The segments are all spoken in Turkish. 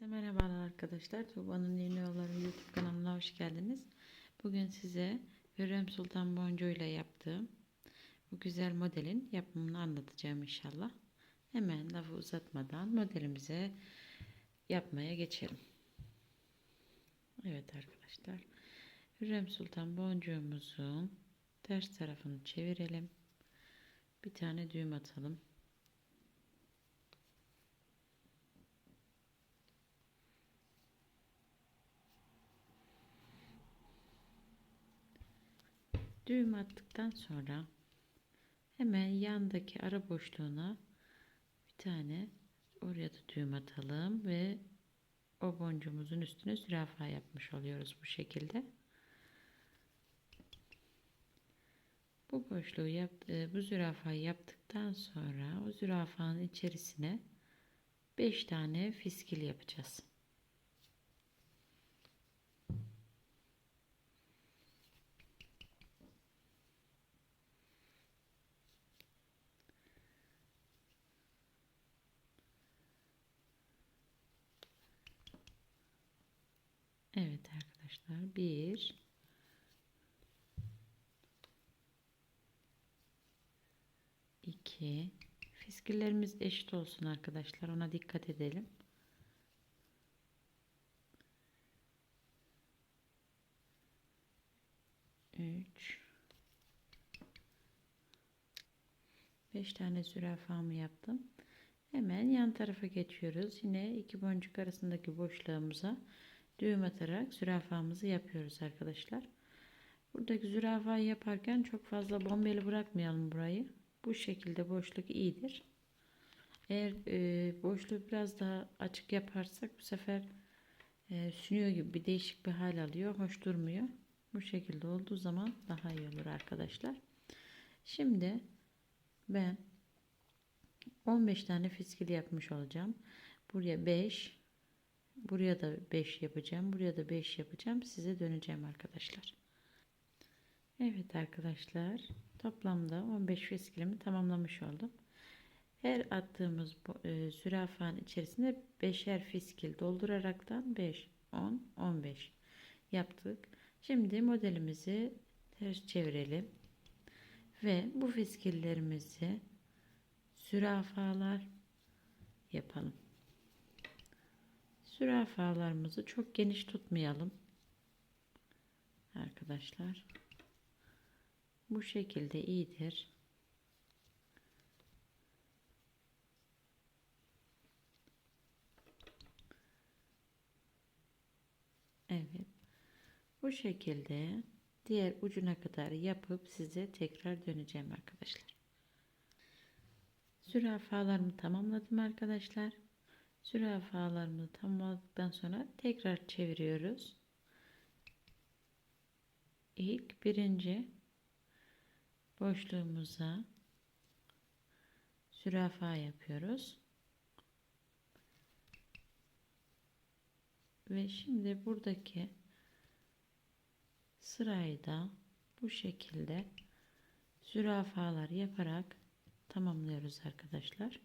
Herkese merhabalar arkadaşlar. Tuğba'nın Yeni Yolları YouTube kanalına hoş geldiniz. Bugün size Hürrem Sultan Boncuğu ile yaptığım bu güzel modelin yapımını anlatacağım inşallah. Hemen lafı uzatmadan modelimize yapmaya geçelim. Evet arkadaşlar. Hürrem Sultan boncuğumuzun ters tarafını çevirelim. Bir tane düğüm atalım. Düğüm attıktan sonra hemen yandaki ara boşluğuna bir tane oraya da düğüm atalım ve o boncuğumuzun üstüne zürafa yapmış oluyoruz bu şekilde. Bu boşluğu yap, e, bu zürafayı yaptıktan sonra o zürafanın içerisine 5 tane fiskil yapacağız. Evet arkadaşlar bir iki fiskillerimiz eşit olsun arkadaşlar ona dikkat edelim. Üç beş tane zürafamı yaptım. Hemen yan tarafa geçiyoruz. Yine iki boncuk arasındaki boşluğumuza düğüm atarak zürafamızı yapıyoruz arkadaşlar. Buradaki zürafayı yaparken çok fazla bombeli bırakmayalım burayı. Bu şekilde boşluk iyidir. Eğer e, boşluğu biraz daha açık yaparsak bu sefer e, sünüyor gibi bir değişik bir hal alıyor. Hoş durmuyor. Bu şekilde olduğu zaman daha iyi olur arkadaşlar. Şimdi ben 15 tane fiskil yapmış olacağım. Buraya 5 buraya da 5 yapacağım. Buraya da 5 yapacağım. Size döneceğim arkadaşlar. Evet arkadaşlar. Toplamda 15 fiskilimi tamamlamış oldum. Her attığımız bu, e, zürafanın içerisinde 5'er fiskil dolduraraktan 5, 10, 15 yaptık. Şimdi modelimizi ters çevirelim. Ve bu fiskillerimizi zürafalar yapalım. Zürafalarımızı çok geniş tutmayalım. Arkadaşlar. Bu şekilde iyidir. Evet. Bu şekilde diğer ucuna kadar yapıp size tekrar döneceğim arkadaşlar. Zürafalarımı tamamladım arkadaşlar. Zürafalarımı tamamladıktan sonra tekrar çeviriyoruz. İlk birinci boşluğumuza zürafa yapıyoruz. Ve şimdi buradaki sırayı da bu şekilde zürafalar yaparak tamamlıyoruz arkadaşlar.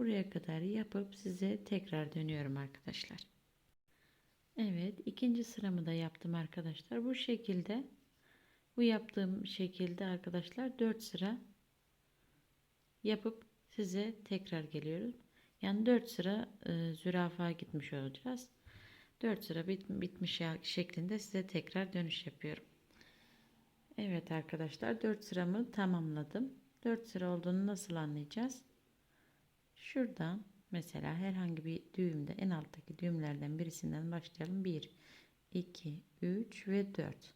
Buraya kadar yapıp size tekrar dönüyorum arkadaşlar. Evet ikinci sıramı da yaptım arkadaşlar. Bu şekilde bu yaptığım şekilde arkadaşlar 4 sıra yapıp size tekrar geliyorum. Yani 4 sıra e, zürafa gitmiş olacağız. 4 sıra bit, bitmiş şeklinde size tekrar dönüş yapıyorum. Evet arkadaşlar 4 sıramı tamamladım. 4 sıra olduğunu nasıl anlayacağız? Şuradan mesela herhangi bir düğümde en alttaki düğümlerden birisinden başlayalım. 1, 2, 3 ve 4.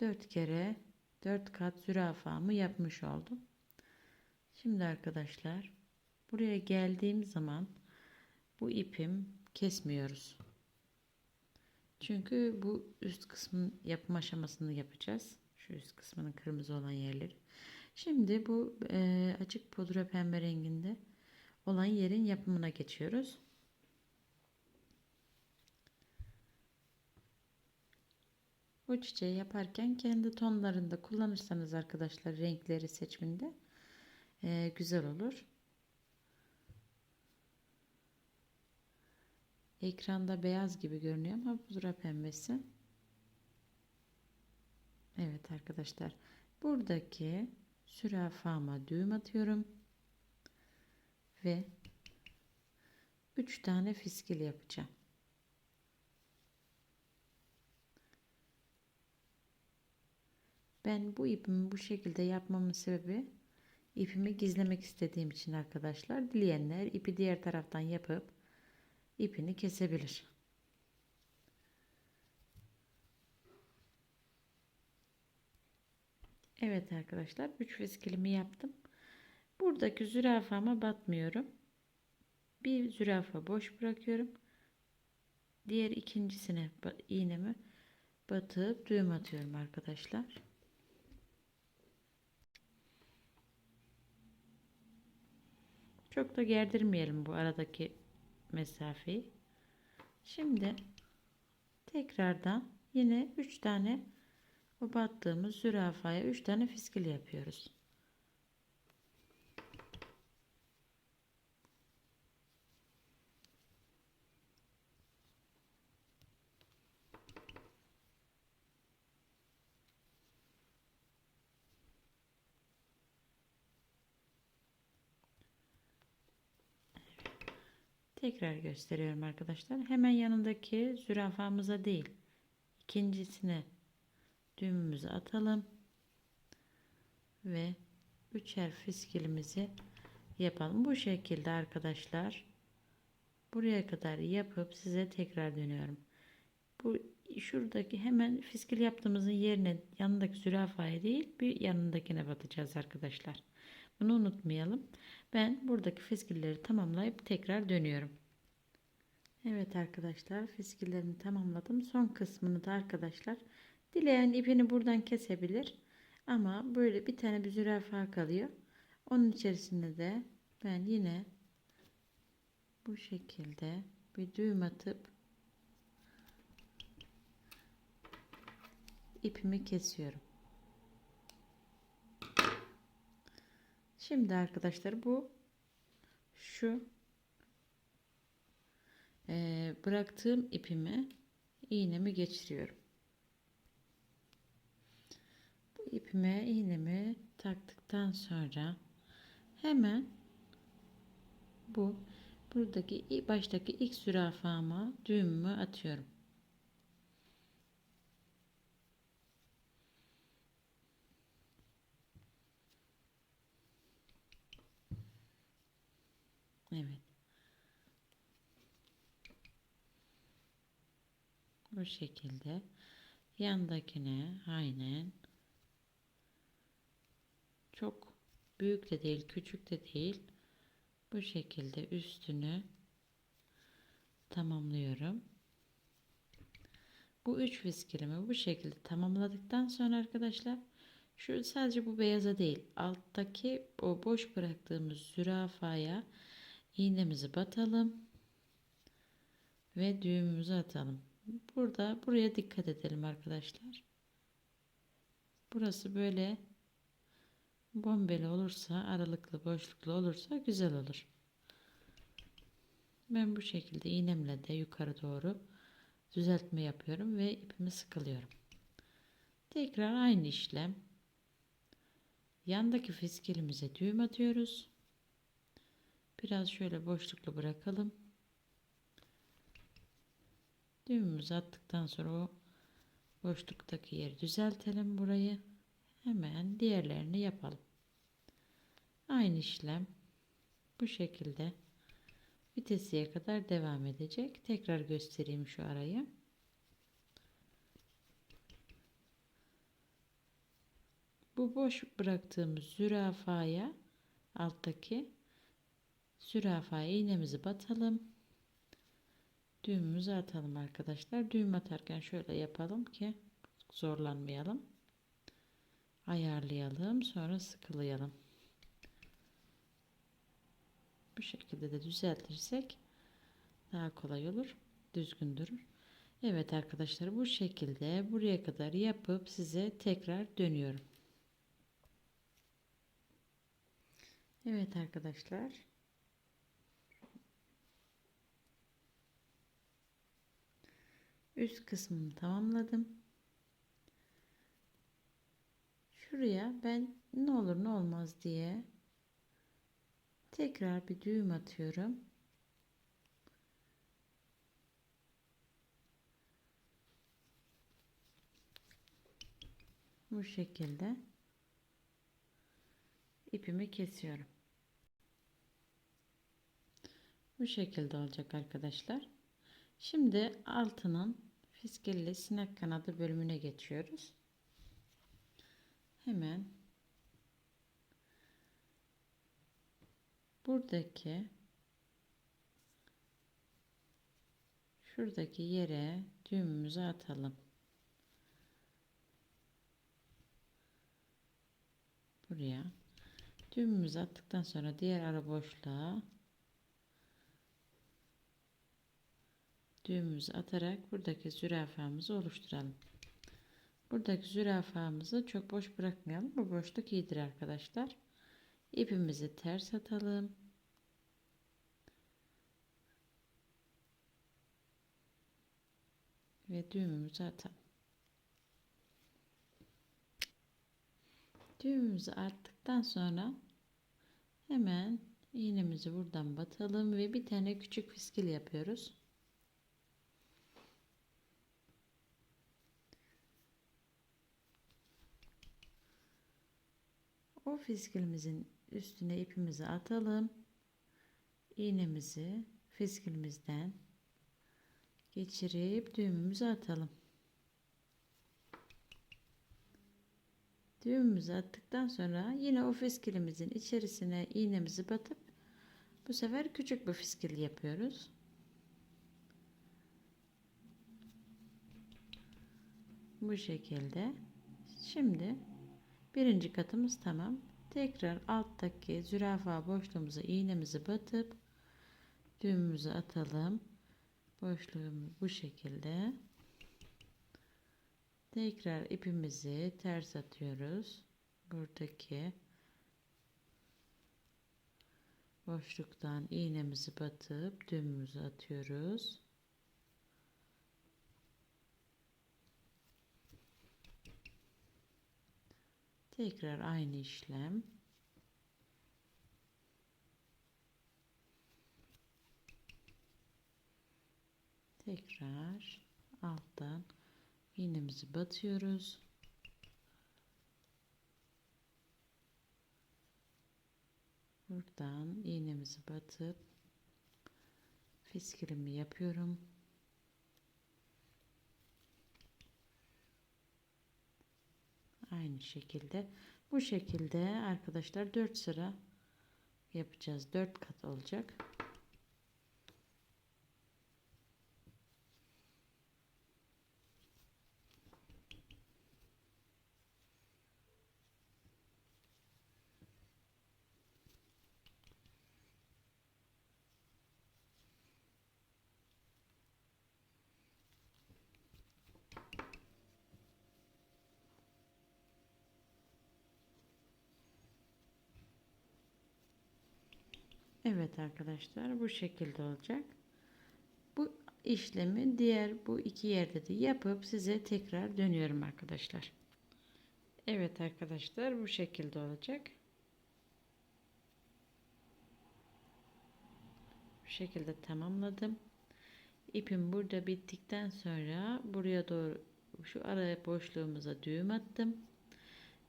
4 kere 4 kat zürafamı yapmış oldum. Şimdi arkadaşlar buraya geldiğim zaman bu ipim kesmiyoruz. Çünkü bu üst kısmın yapım aşamasını yapacağız. Şu üst kısmının kırmızı olan yerleri. Şimdi bu e, açık pudra pembe renginde olan yerin yapımına geçiyoruz. Bu çiçeği yaparken kendi tonlarında kullanırsanız arkadaşlar renkleri seçiminde eee, güzel olur. Ekranda beyaz gibi görünüyor ama pudra pembesi. Evet arkadaşlar. Buradaki zürafama düğüm atıyorum. Ve 3 tane fiskil yapacağım. Ben bu ipimi bu şekilde yapmamın sebebi ipimi gizlemek istediğim için arkadaşlar. Dileyenler ipi diğer taraftan yapıp ipini kesebilir. Evet arkadaşlar 3 fiskilimi yaptım. Buradaki zürafama batmıyorum. Bir zürafa boş bırakıyorum. Diğer ikincisine iğnemi batıp düğüm atıyorum arkadaşlar. Çok da gerdirmeyelim bu aradaki mesafeyi. Şimdi tekrardan yine 3 tane o battığımız zürafaya 3 tane fiskil yapıyoruz. Tekrar gösteriyorum arkadaşlar. Hemen yanındaki zürafamıza değil, ikincisine düğümümüzü atalım ve üçer fiskilimizi yapalım. Bu şekilde arkadaşlar buraya kadar yapıp size tekrar dönüyorum. Bu şuradaki hemen fiskil yaptığımızın yerine yanındaki zürafaya değil bir yanındakine batacağız arkadaşlar. Bunu unutmayalım. Ben buradaki fiskilleri tamamlayıp tekrar dönüyorum. Evet arkadaşlar fiskillerini tamamladım. Son kısmını da arkadaşlar dileyen ipini buradan kesebilir. Ama böyle bir tane bir zürafa kalıyor. Onun içerisinde de ben yine bu şekilde bir düğüm atıp ipimi kesiyorum. Şimdi arkadaşlar bu şu e, bıraktığım ipimi iğnemi geçiriyorum. Bu ipime iğnemi taktıktan sonra hemen bu buradaki baştaki ilk zürafama düğümümü atıyorum. Evet. Bu şekilde yandakine aynen çok büyük de değil küçük de değil bu şekilde üstünü tamamlıyorum. Bu üç fiskilimi bu şekilde tamamladıktan sonra arkadaşlar şu sadece bu beyaza değil alttaki o boş bıraktığımız zürafaya iğnemizi batalım ve düğümümüzü atalım. Burada buraya dikkat edelim arkadaşlar. Burası böyle bombeli olursa aralıklı boşluklu olursa güzel olur. Ben bu şekilde iğnemle de yukarı doğru düzeltme yapıyorum ve ipimi sıkılıyorum. Tekrar aynı işlem. Yandaki fiskilimize düğüm atıyoruz. Biraz şöyle boşluklu bırakalım. Düğümümüzü attıktan sonra o boşluktaki yeri düzeltelim burayı. Hemen diğerlerini yapalım. Aynı işlem bu şekilde vitesiye kadar devam edecek. Tekrar göstereyim şu arayı. Bu boş bıraktığımız zürafaya alttaki zürafaya iğnemizi batalım. Düğümümüzü atalım arkadaşlar. Düğüm atarken şöyle yapalım ki zorlanmayalım. Ayarlayalım. Sonra sıkılayalım. Bu şekilde de düzeltirsek daha kolay olur. Düzgün durur. Evet arkadaşlar bu şekilde buraya kadar yapıp size tekrar dönüyorum. Evet arkadaşlar. Üst kısmını tamamladım. Şuraya ben ne olur ne olmaz diye tekrar bir düğüm atıyorum. Bu şekilde ipimi kesiyorum. Bu şekilde olacak arkadaşlar. Şimdi altının fiskilli sinek kanadı bölümüne geçiyoruz. Hemen buradaki şuradaki yere düğümümüzü atalım. Buraya düğümümüzü attıktan sonra diğer ara boşluğa düğümümüzü atarak buradaki zürafamızı oluşturalım. Buradaki zürafamızı çok boş bırakmayalım. Bu boşluk iyidir arkadaşlar. İpimizi ters atalım. Ve düğümümüzü atalım. Düğümümüzü attıktan sonra hemen iğnemizi buradan batalım ve bir tane küçük fiskil yapıyoruz. O fiskilimizin üstüne ipimizi atalım. İğnemizi fiskilimizden geçirip düğümümüzü atalım. Düğümümüzü attıktan sonra yine o fiskilimizin içerisine iğnemizi batıp bu sefer küçük bir fiskil yapıyoruz. Bu şekilde. Şimdi birinci katımız tamam. Tekrar alttaki zürafa boşluğumuza iğnemizi batıp düğümümüzü atalım. Boşluğumuz bu şekilde. Tekrar ipimizi ters atıyoruz. Buradaki boşluktan iğnemizi batıp düğümümüzü atıyoruz. Tekrar aynı işlem. Tekrar alttan iğnemizi batıyoruz. Buradan iğnemizi batıp fiskilimi yapıyorum. Aynı şekilde bu şekilde arkadaşlar 4 sıra yapacağız. 4 kat olacak. Evet arkadaşlar bu şekilde olacak. Bu işlemi diğer bu iki yerde de yapıp size tekrar dönüyorum arkadaşlar. Evet arkadaşlar bu şekilde olacak. Bu şekilde tamamladım. İpim burada bittikten sonra buraya doğru şu ara boşluğumuza düğüm attım.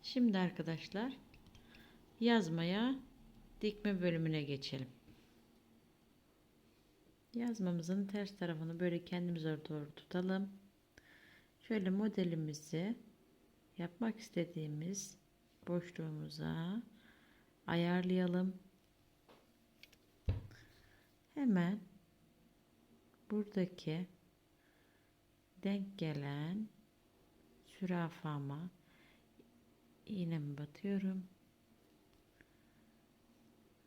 Şimdi arkadaşlar yazmaya dikme bölümüne geçelim. Yazmamızın ters tarafını böyle kendimize doğru tutalım. Şöyle modelimizi yapmak istediğimiz boşluğumuza ayarlayalım. Hemen buradaki denk gelen sürafama iğnemi batıyorum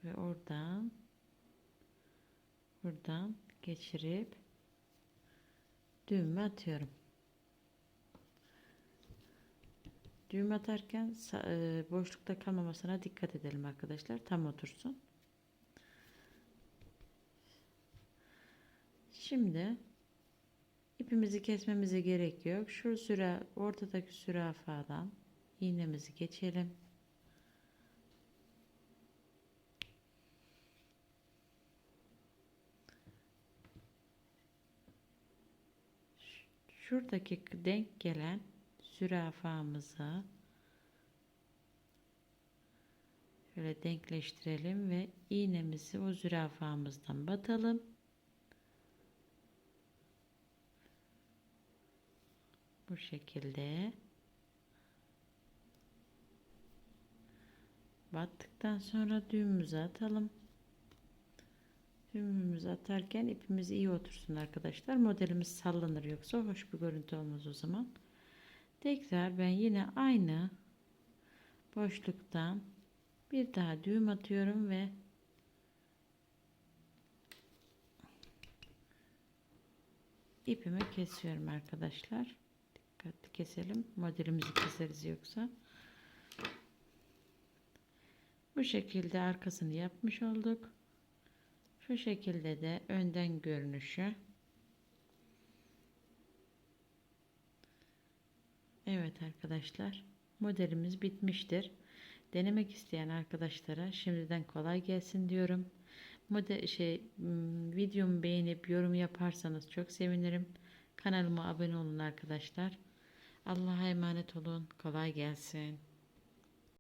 ve oradan buradan geçirip düğümü atıyorum. Düğüm atarken e, boşlukta kalmamasına dikkat edelim arkadaşlar. Tam otursun. Şimdi ipimizi kesmemize gerek yok. Şu süre ortadaki sürafadan iğnemizi geçelim. Şuradaki denk gelen zürafamızı şöyle denkleştirelim ve iğnemizi o zürafamızdan batalım. Bu şekilde battıktan sonra düğümümüzü atalım. Düğümümüzü atarken ipimiz iyi otursun arkadaşlar. Modelimiz sallanır yoksa hoş bir görüntü olmaz o zaman. Tekrar ben yine aynı boşluktan bir daha düğüm atıyorum ve ipimi kesiyorum arkadaşlar. Dikkatli keselim. Modelimizi keseriz yoksa. Bu şekilde arkasını yapmış olduk. Şu şekilde de önden görünüşü. Evet arkadaşlar modelimiz bitmiştir. Denemek isteyen arkadaşlara şimdiden kolay gelsin diyorum. Model şey m, videomu beğenip yorum yaparsanız çok sevinirim. Kanalıma abone olun arkadaşlar. Allah'a emanet olun. Kolay gelsin.